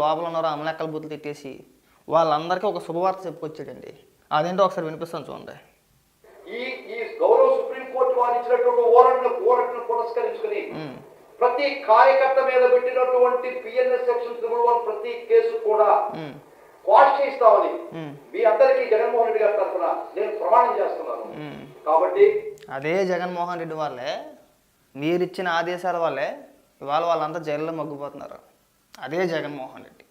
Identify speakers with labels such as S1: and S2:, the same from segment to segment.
S1: లోపల ఉన్నారో అమలెక్కల బూతులు తిట్టేసి వాళ్ళందరికీ ఒక శుభవార్త చెప్పుకొచ్చాడండి. అదేంటో ఒకసారి వినిపిస్తాను చూడండి.
S2: ఈ ఈ గౌరవ సుప్రీంకోర్టు వారు ఇచ్చినటువంటి పురస్కరించుకుని ప్రతి కార్యకర్త మీద పెట్టినటువంటి పిఎన్ఎస్ సెక్షన్ త్రిబుల్ వన్ ప్రతి కేసు కూడా క్వాష్ చేస్తామని మీ అందరికీ జగన్మోహన్ రెడ్డి గారి తరఫున నేను ప్రమాణం చేస్తున్నాను. కాబట్టి
S1: అదే జగన్మోహన్ రెడ్డి వాళ్ళే. మీరిచ్చిన ఆదేశాల వల్లే ఇవాళ వాళ్ళంతా జైల్లో మగ్గిపోతున్నారు. అదే జగన్మోహన్ రెడ్డి.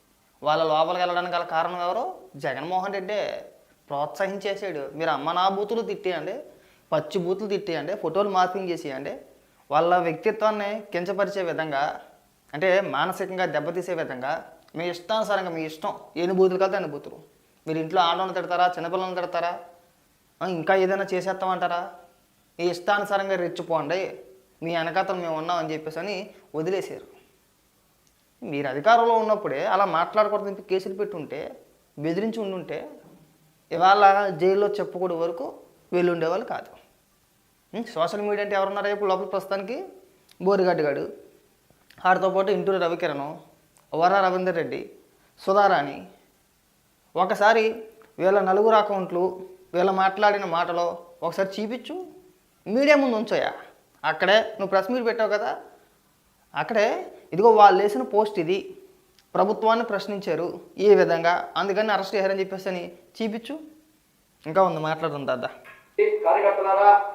S1: వాళ్ళ లోపలికి వెళ్ళడానికి గల కారణం ఎవరు? జగన్మోహన్ రెడ్డే ప్రోత్సహించేసాడు. మీరు అమ్మ నా బూతులు తిట్టేయండి పచ్చి బూతులు తిట్టేయండి ఫోటోలు మార్పింగ్ చేసేయండి వాళ్ళ వ్యక్తిత్వాన్ని కించపరిచే విధంగా అంటే మానసికంగా దెబ్బతీసే విధంగా మీ ఇష్టానుసారంగా మీ ఇష్టం ఎన్ని బూతులు కలితే అన్ని బూతులు. మీరు ఇంట్లో ఆడవాళ్ళని తిడతారా చిన్నపిల్లల్ని తిడతారా? ఇంకా ఏదైనా చేసేస్తామంటారా? ఈ ఇష్టానుసారంగా రెచ్చిపోండి మీ వెనకాతలు మేము ఉన్నామని చెప్పేసి అని వదిలేశారు. మీరు అధికారంలో ఉన్నప్పుడే అలా మాట్లాడకూడదు చెప్పి కేసులు పెట్టుంటే బెదిరించి ఉండుంటే ఇవాళ జైల్లో చెప్పుకోవడం వరకు వీళ్ళు ఉండేవాళ్ళు కాదు సోషల్ మీడియా అంటే ఎవరున్నారా ఇప్పుడు లోపల ప్రస్తుతానికి? బోరిగడ్డ గాడు. పాటు ఇంటూరు రవికిరణం వర రవీందర్ రెడ్డి సుధారాణి. ఒకసారి వీళ్ళ నలుగురు అకౌంట్లు వీళ్ళ మాట్లాడిన మాటలో ఒకసారి చూపించు మీడియా ముందు ఉంచోయా? అక్కడే నువ్వు ప్రెస్ మీట్ పెట్టావు కదా? అక్కడే ఇదిగో వాళ్ళు వేసిన పోస్ట్ ఇది. ప్రభుత్వాన్ని ప్రశ్నించారు ఈ విధంగా? అందుకని అరెస్ట్ చేశారని చెప్పేసి అని చూపించు. ఇంకా ఉంది మాట్లాడుతుంది దాదా
S2: కార్యకర్తలారా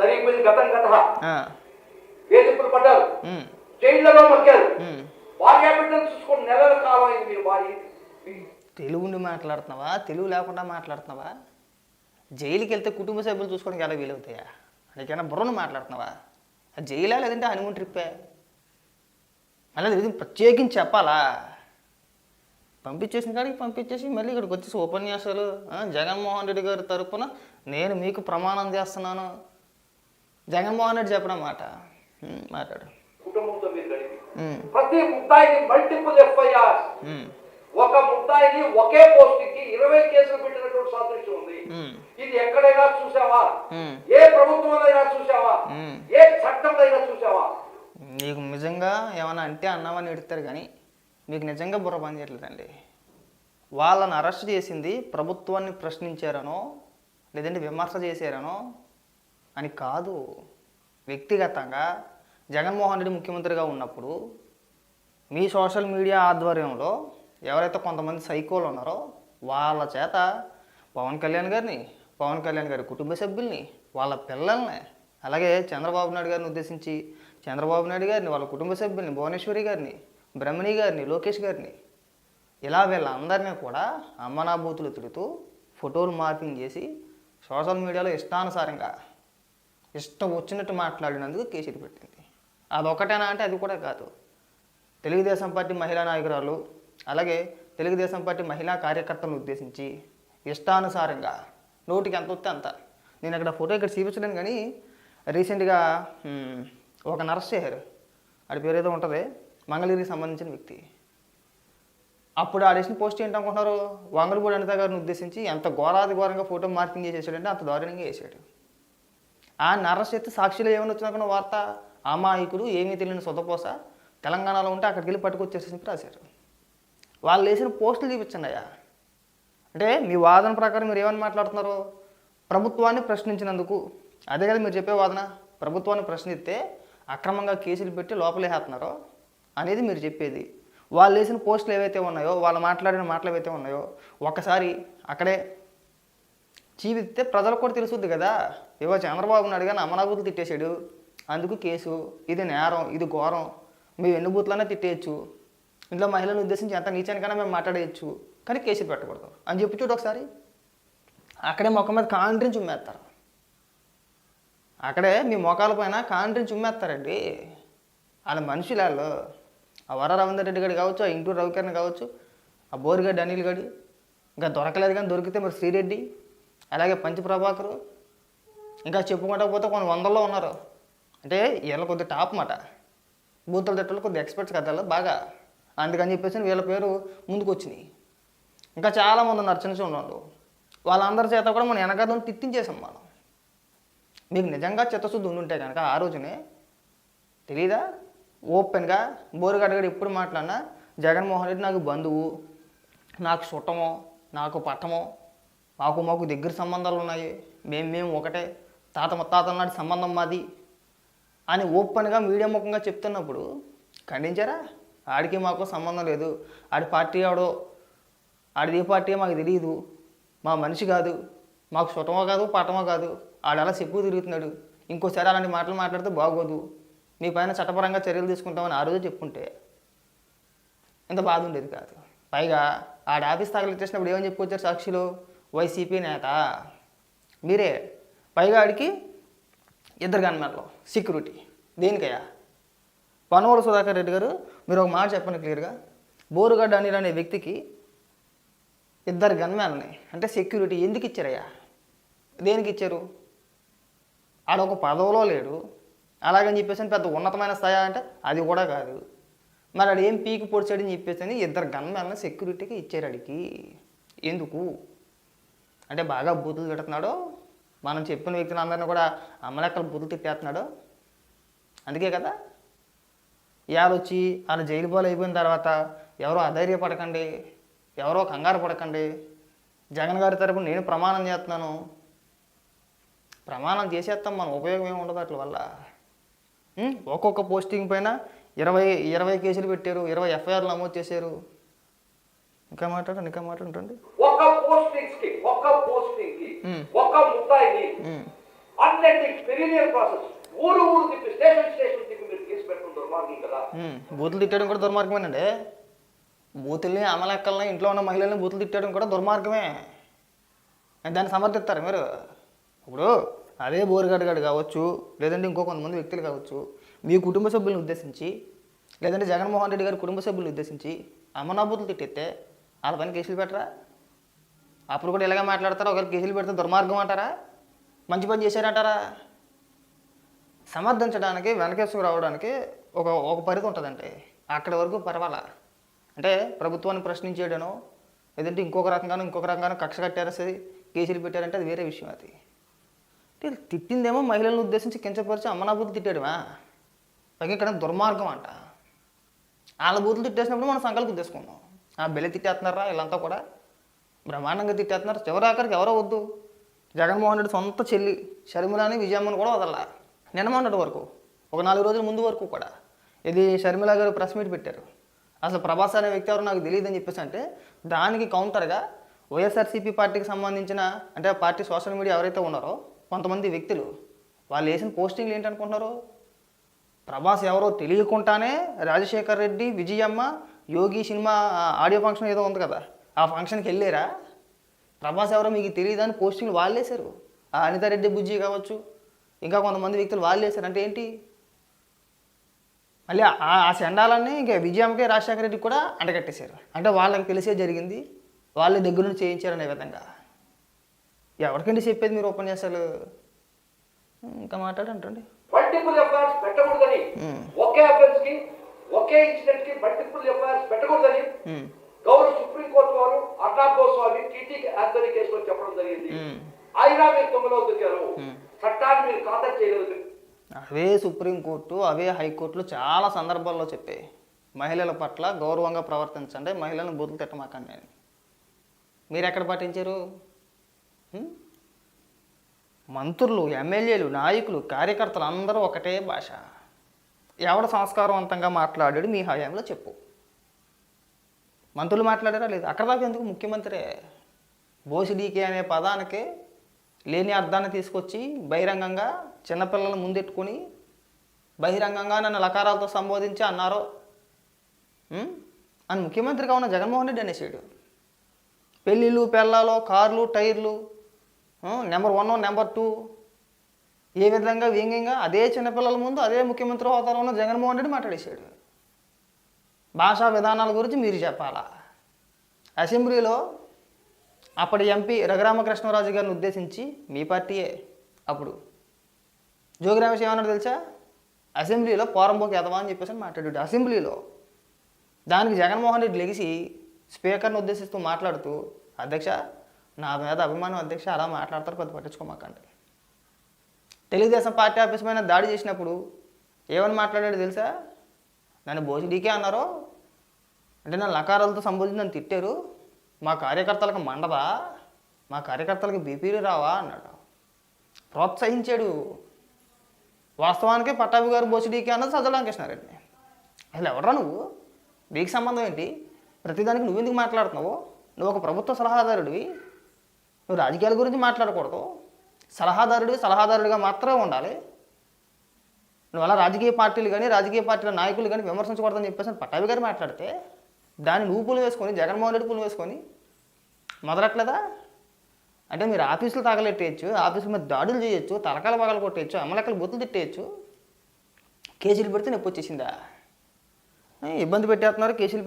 S2: జరిగిపోయింది గతం గత వేధింపులు పడ్డారు. జైళ్ళలో మగ్గారు భార్య బిడ్డలు చూసుకొని నెలల కాలం అయింది మీరు భార్య. మీ-
S1: తెలుగుని మాట్లాడుతున్నావా? తెలుగు లేకుండా మాట్లాడుతున్నావా? జైలుకి వెళ్తే కుటుంబ సభ్యులు చూసుకోవడానికి ఎలా వీలవుతాయా? నీకైనా బుర్రను మాట్లాడుతున్నావా? జైలా లేదంటే హనుమూన్ ట్రిప్పే? మళ్ళీ ఇది ప్రత్యేకించి చెప్పాలా? పంపించేసిన కాడికి పంపించేసి మళ్ళీ ఇక్కడికి వచ్చేసి ఉపన్యాసాలు జగన్మోహన్ రెడ్డి గారి తరపున నేను మీకు ప్రమాణం చేస్తున్నాను. జగన్మోహన్ రెడ్డి చెప్పడం మాట. మాట్లాడు.
S2: ప్రతి ముద్దాయిని మల్టిపుల్ ఎఫ్ఐఆర్ ఒక ముద్దాయిని ఒకే పోస్ట్కి ఇరవై కేసులు పెట్టినటువంటి సాదృశ్యం ఉంది. ఇది ఎక్కడైనా చూసావా. ఏ ప్రభుత్వంలో చూసావా?
S1: మ్మ్.
S2: ఏ చట్టంలో చూసావా?
S1: నీకు నిజంగా ఏమైనా అంటే అన్నామని ఎడతారు కానీ మీకు నిజంగా బుర్ర పని చేయట్లేదండి. వాళ్ళని అరెస్ట్ చేసింది ప్రభుత్వాన్ని ప్రశ్నించారనో లేదంటే విమర్శ చేశారనో అని కాదు. వ్యక్తిగతంగా జగన్మోహన్ రెడ్డి ముఖ్యమంత్రిగా ఉన్నప్పుడు మీ సోషల్ మీడియా ఆధ్వర్యంలో ఎవరైతే కొంతమంది సైకోలు ఉన్నారో వాళ్ళ చేత పవన్ కళ్యాణ్ గారిని పవన్ కళ్యాణ్ గారి కుటుంబ సభ్యుల్ని వాళ్ళ పిల్లల్ని అలాగే చంద్రబాబు నాయుడు గారిని ఉద్దేశించి చంద్రబాబు నాయుడు గారిని వాళ్ళ కుటుంబ సభ్యుల్ని భువనేశ్వరి గారిని బ్రహ్మణి గారిని లోకేష్ గారిని ఇలా వీళ్ళందరినీ కూడా అమ్మనాభూతులు తిడుతూ ఫోటోలు మార్పింగ్ చేసి సోషల్ మీడియాలో ఇష్టానుసారంగా ఇష్టం వచ్చినట్టు మాట్లాడినందుకు కేసులు పెట్టింది. అదొకటేనా అంటే అది కూడా కాదు. తెలుగుదేశం పార్టీ మహిళా నాయకురాలు అలాగే తెలుగుదేశం పార్టీ మహిళా కార్యకర్తలను ఉద్దేశించి ఇష్టానుసారంగా నోటికి ఎంత వస్తే అంత. నేను అక్కడ ఫోటో ఇక్కడ చూపించలేను కానీ రీసెంట్గా ఒక నర్స్ చేశారు ఆడి పేరు ఏదో ఉంటుంది మంగళగిరికి సంబంధించిన వ్యక్తి. అప్పుడు ఆడేసిన పోస్ట్ ఏంటనుకుంటున్నారు? వంగలపూడి అనిత గారిని ఉద్దేశించి ఎంత ఘోరాది ఘోరంగా ఫోటో మార్కింగ్ చేసేసాడంటే అంత దారుణంగా వేసాడు ఆ నరశక్తి ఎత్తి సాక్షిలో ఏమైనా వచ్చినాకన్నా వార్త? అమాయకుడు ఏమీ తెలియని సొదపోస తెలంగాణలో ఉంటే అక్కడికి వెళ్ళి పట్టుకొచ్చేసి రాశారు. వాళ్ళు వేసిన పోస్టులు చూపించండి అయ్యా. అంటే మీ వాదన ప్రకారం మీరు ఏమని మాట్లాడుతున్నారు? ప్రభుత్వాన్ని ప్రశ్నించినందుకు. అదే కదా మీరు చెప్పే వాదన. ప్రభుత్వాన్ని ప్రశ్నిస్తే అక్రమంగా కేసులు పెట్టి లోపలేసేస్తున్నారు అనేది మీరు చెప్పేది. వాళ్ళు వేసిన పోస్టులు ఏవైతే ఉన్నాయో వాళ్ళు మాట్లాడిన మాటలు ఏవైతే ఉన్నాయో ఒకసారి అక్కడే జీవిస్తే ప్రజలకు కూడా తెలుసుద్ది కదా. ఏవో చంద్రబాబు నాయుడు కానీ అమరాబూతులు తిట్టేశాడు. అందుకు కేసు ఇది నేరం ఇది ఘోరం. మేము ఎన్ని బూతులన్నా తిట్టేయచ్చు. ఇంట్లో మహిళలను ఉద్దేశించి ఎంత నీచానికైనా మేము మాట్లాడేయచ్చు. కానీ కేసులు పెట్టకూడదు. అని చెప్పి చూడు ఒకసారి. అక్కడే మొక్క మీద కాంట్రించి ఉమ్మేస్తారు. అక్కడే మీ మొఖాల పైన కాంట్రించి చుమ్మేస్తారండి. వాళ్ళ మనుషులు వాళ్ళు. ఆ వర రవీందర్ రెడ్డి గడి కావచ్చు ఆ ఇంటూరు రవికరణ కావచ్చు ఆ బోరిగడ్డి అనిల్ గడి. ఇంకా దొరకలేదు కానీ దొరికితే మరి శ్రీరెడ్డి అలాగే పంచ ప్రభాకరు. ఇంకా చెప్పుకుంటా పోతే కొన్ని వందల్లో ఉన్నారు. అంటే వీళ్ళ కొద్ది టాప్ మాట. బూతుల తిట్టలు కొద్ది ఎక్స్పర్ట్స్ కదా బాగా. అందుకని చెప్పేసి వీళ్ళ పేరు ముందుకు వచ్చినాయి ఇంకా చాలామంది ఉన్నారు చిన్న చిన్న వాళ్ళు. వాళ్ళందరి చేత కూడా మనం వెనకాలను తిట్టించేసాం మనం. మీకు నిజంగా చిత్తశుద్ధి ఉంటే కనుక ఆ రోజునే తెలీదా? ఓపెన్గా బోరుగడ్డ ఎప్పుడు మాట్లాడినా జగన్మోహన్ రెడ్డి నాకు బంధువు నాకు చుట్టమో నాకు పట్టమో మాకు మాకు దగ్గర సంబంధాలు ఉన్నాయి మేము మేము ఒకటే తాత ముత్తాతల నాటి సంబంధం మాది అని ఓపెన్గా మీడియా ముఖంగా చెప్తున్నప్పుడు ఖండించారా? ఆడికి మాకు సంబంధం లేదు ఆడి పార్టీ ఆడో ఆడిది ఏ పార్టీ మాకు తెలియదు మా మనిషి కాదు మాకు చుట్టమో కాదు పట్టమో కాదు. ఆడలా చెప్పు తిరుగుతున్నాడు. ఇంకోసారి అలాంటి మాటలు మాట్లాడితే బాగోదు. మీ పైన చట్టపరంగా చర్యలు తీసుకుంటామని ఆ రోజు చెప్పుకుంటే ఇంత బాధ ఉండేది కాదు. పైగా ఆడ ఆఫీస్ తగలిచ్చేసినప్పుడు ఏమని చెప్పుకొచ్చారు సాక్షులు? వైసీపీ నేత. మీరే. పైగా ఆడికి ఇద్దరు గన్మెన్లు. సెక్యూరిటీ. దేనికయ్యా? పనవల సుధాకర్ రెడ్డి గారు మీరు ఒక మాట చెప్పండి క్లియర్గా. బోరుగడ్డ అనిల్ అనే వ్యక్తికి ఇద్దరు గన్మ్యాన్ని అంటే సెక్యూరిటీ ఎందుకు ఇచ్చారయ్యా? దేనికి ఇచ్చారు? ఆడొక ఒక పదవిలో లేడు. అలాగని చెప్పేసి పెద్ద ఉన్నతమైన స్థాయి అంటే అది కూడా కాదు. మరి ఆడు ఏం పీకి పొడిచాడని చెప్పేసి అని ఇద్దరు గన్మ్యాన్ని సెక్యూరిటీకి ఇచ్చారు ఆడికి. ఎందుకు? అంటే బాగా బూతులు తిడుతున్నాడో. మనం చెప్పిన వ్యక్తులు అందరినీ కూడా అమ్మలెక్కలు బూతులు తిట్టేస్తున్నాడు అందుకే కదా? ఇవాళ వచ్చి వాళ్ళు జైలు పాలు అయిపోయిన తర్వాత ఎవరో అధైర్యపడకండి. ఎవరో కంగారు పడకండి. జగన్ గారి తరపున నేను ప్రమాణం చేస్తున్నాను. ప్రమాణం చేసేస్తాం మనం ఉపయోగం ఏమి ఉండదు అట్ల వల్ల? ఒక్కొక్క పోస్టింగ్ పైన ఇరవై ఇరవై కేసులు పెట్టారు ఇరవై ఎఫ్ఐఆర్లు నమోదు చేశారు. ఇంకా మాట్లాడండి ఇంకా మాట్లాడండి.
S2: పోస్టింగ్స్కి ఒక్క పోస్టింగ్కి ముద్దాయిని పెరినియర్ ప్రాసెస్ ఊరు ఊరు తిప్పి స్టేషన్ స్టేషన్ తిప్పి మీరు కేసు పెట్టుకుంటారు మార్గం కదా.
S1: బూతులు తిట్టడం కూడా దుర్మార్గమేనండి. బూతుల్ని అమలెక్కల్ని ఇంట్లో ఉన్న మహిళల్ని బూతులు తిట్టడం కూడా దుర్మార్గమే. దాన్ని సమర్థిస్తారు మీరు? ఇప్పుడు అదే బోరుగడ్డ కావచ్చు లేదంటే ఇంకో కొంతమంది వ్యక్తులు కావచ్చు మీ కుటుంబ సభ్యులను ఉద్దేశించి లేదంటే జగన్మోహన్ రెడ్డి గారి కుటుంబ సభ్యులను ఉద్దేశించి అమ్మనా బూతులు తిట్టేస్తే వాళ్ళ పైన కేసులు పెట్టరా? అప్పుడు కూడా ఇలాగే మాట్లాడతారా? ఒకవేళ కేసులు పెడితే దుర్మార్గం అంటారా? మంచి పని చేశారంటారా? సమర్థించడానికి వెనకేసుకు రావడానికి ఒక ఒక పరిధి ఉంటుందండి అక్కడి వరకు పర్వాలా? అంటే ప్రభుత్వాన్ని ప్రశ్నించేయడనో లేదంటే ఇంకొక రకంగానో ఇంకొక రకంగానో కక్ష కట్టారా సరే కేసులు పెట్టారంటే అది వేరే విషయం అది. అంటే తిట్టిందేమో మహిళలను ఉద్దేశించి కించపరిచి అమ్మనాభూతులు తిట్టాడువా పైగా ఇక్కడ దుర్మార్గం అంట. వాళ్ళ బూతులు తిట్టేసినప్పుడు మనం సంకల్పం తీసుకున్నాం ఆ బెల్లి తిట్టేస్తున్నారా? వీళ్ళంతా కూడా బ్రహ్మాండంగా తిట్టేస్తున్నారు. చివరి ఆఖరికి ఎవరో వద్దు. జగన్మోహన్ రెడ్డి సొంత చెల్లి షర్మిలాని విజయమ్మని కూడా వదల నిన్న మొన్నటి వరకు ఒక నాలుగు రోజుల ముందు వరకు కూడా. ఇది షర్మిల గారు ప్రెస్ మీట్ పెట్టారు. అసలు ప్రభాస్ అనే వ్యక్తి ఎవరు నాకు తెలియదని చెప్పేసి అంటే దానికి కౌంటర్గా వైఎస్ఆర్సీపీ పార్టీకి సంబంధించిన అంటే ఆ పార్టీ సోషల్ మీడియా ఎవరైతే ఉన్నారో కొంతమంది వ్యక్తులు వాళ్ళు వేసిన పోస్టింగ్లు ఏంటనుకుంటున్నారు? ప్రభాస్ ఎవరో తెలియకుండానే Rajasekhar Reddy Vijayamma Yogi cinema audio function ఏదో ఉంది కదా ఆ ఫంక్షన్కి వెళ్ళారా? ప్రభాస్ ఎవరో మీకు తెలియదని పోస్టింగ్లు వాళ్ళు వేశారు. ఆ అనితారెడ్డి బుజ్జి కావచ్చు ఇంకా కొంతమంది వ్యక్తులు వాళ్ళు వేశారు. అంటే ఏంటి? మళ్ళీ ఆ ఆ చండాలన్నీ ఇంకా విజయమ్మకి రాజశేఖర రెడ్డి కూడా అంటగట్టేశారు. అంటే వాళ్ళకి తెలిసే జరిగింది వాళ్ళ దగ్గర నుంచి చేయించారు అనే విధంగా. ఎవరికండి చెప్పేది మీరు ఉపన్యాసాలు? ఇంకా మాట్లాడంటండి.
S2: మల్టిపుల్ ఎఫ్ఐఆర్స్ పెట్టకూడదని. ఒకే అఫెన్స్కి ఒకే ఇన్సిడెంట్కి మల్టిపుల్ ఎఫ్ఐఆర్స్ పెట్టకూడదని.
S1: ఉమ్,
S2: గౌరవ సుప్రీంకోర్టు వారు అర్నాబ్ గోస్వామి టీటీ ఆంథనీ కేసులో చెప్పడం జరిగింది. అయినా మీరు తొమ్మిదవ దిగారు. చట్టాన్ని మీరు ఖాతా చేయలేదు.
S1: అవే సుప్రీంకోర్టు అవే హైకోర్టులు చాలా సందర్భాల్లో చెప్పాయి మహిళల పట్ల గౌరవంగా ప్రవర్తించండి మహిళలను బూతులు తిట్టమాకండి అని. మీరు ఎక్కడ పాటించారు మంత్రులు ఎమ్మెల్యేలు నాయకులు కార్యకర్తలు అందరూ ఒకటే భాష. ఎవడ సంస్కారవంతంగా మాట్లాడాడు మీ హయాంలో చెప్పు. మంత్రులు మాట్లాడారా లేదు? అక్కడ దాకా ఎందుకు ముఖ్యమంత్రే? బోసిడీకే అనే పదానికి లేని అర్థాన్ని తీసుకొచ్చి బహిరంగంగా చిన్నపిల్లలను ముందెట్టుకొని బహిరంగంగా నన్ను లకారాలతో సంబోధించి అన్నారు? అని ముఖ్యమంత్రిగా ఉన్న జగన్మోహన్ రెడ్డి అనేసాడు పెళ్ళిళ్ళు పెళ్ళాలు కార్లు టైర్లు నెంబర్ వన్ నెంబర్ టూ. ఏ విధంగా వ్యంగ్యంగా అదే చిన్నపిల్లల ముందు అదే ముఖ్యమంత్రి హోదాలో ఉన్న జగన్మోహన్ రెడ్డి మాట్లాడేశాడు. భాషా విధానాల గురించి మీరు చెప్పాలా? అసెంబ్లీలో అప్పటి ఎంపీ రఘురామకృష్ణరాజు గారిని ఉద్దేశించి మీ పార్టీయే అప్పుడు. జోగి రమేష్ ఏమన్నాడు తెలుసా? అసెంబ్లీలో పోరంబోకి ఎదవా అని చెప్పేసి మాట్లాడాడు. అసెంబ్లీలో దానికి జగన్మోహన్ రెడ్డి లెగిసి స్పీకర్ని ఉద్దేశిస్తూ మాట్లాడుతూ అధ్యక్ష నా మీద అభిమానం అధ్యక్ష అలా మాట్లాడతారు పెద్ద పట్టించుకోమాకండి. తెలుగుదేశం పార్టీ ఆఫీస్ పైన దాడి చేసినప్పుడు ఏమని మాట్లాడాడు తెలుసా? నన్ను బోసిడీకే అన్నారో? అంటే నా లకారాలతో సంబోధించి నన్ను తిట్టారు? మా కార్యకర్తలకు మండదా? మా కార్యకర్తలకు బీపీలు రావా అన్నాడు. ప్రోత్సహించాడు. వాస్తవానికి పట్టాభి గారు బోసిడీకి అన్నది సజ్జలంకృష్ణారెడ్డి అసలు ఎవరా నువ్వు? నీకు సంబంధం ఏంటి? ప్రతిదానికి నువ్వు ఎందుకు మాట్లాడుతున్నావు? నువ్వు ఒక ప్రభుత్వ సలహాదారుడివి. నువ్వు రాజకీయాల గురించి మాట్లాడకూడదు. సలహాదారుడివి సలహాదారుడిగా మాత్రమే ఉండాలి. నువ్వు అలా రాజకీయ పార్టీలు కానీ రాజకీయ పార్టీల నాయకులు కానీ విమర్శించకూడదని చెప్పేసి పట్టాభి గారు మాట్లాడితే దాన్ని నువ్వు పూలు వేసుకొని జగన్మోహన్ రెడ్డి పూలు వేసుకొని మొదలట్లేదా? అంటే మీరు ఆఫీసులు తగలెట్టేయచ్చు ఆఫీసుల మీద దాడులు చేయొచ్చు తలకాల పగలు కొట్టేయచ్చు అమలకలు బొత్తులు తిట్టేయచ్చు. కేసులు పెడితే నొప్పి వచ్చేసిందా? ఇబ్బంది పెట్టేస్తున్నారు కేసులు పెట్టి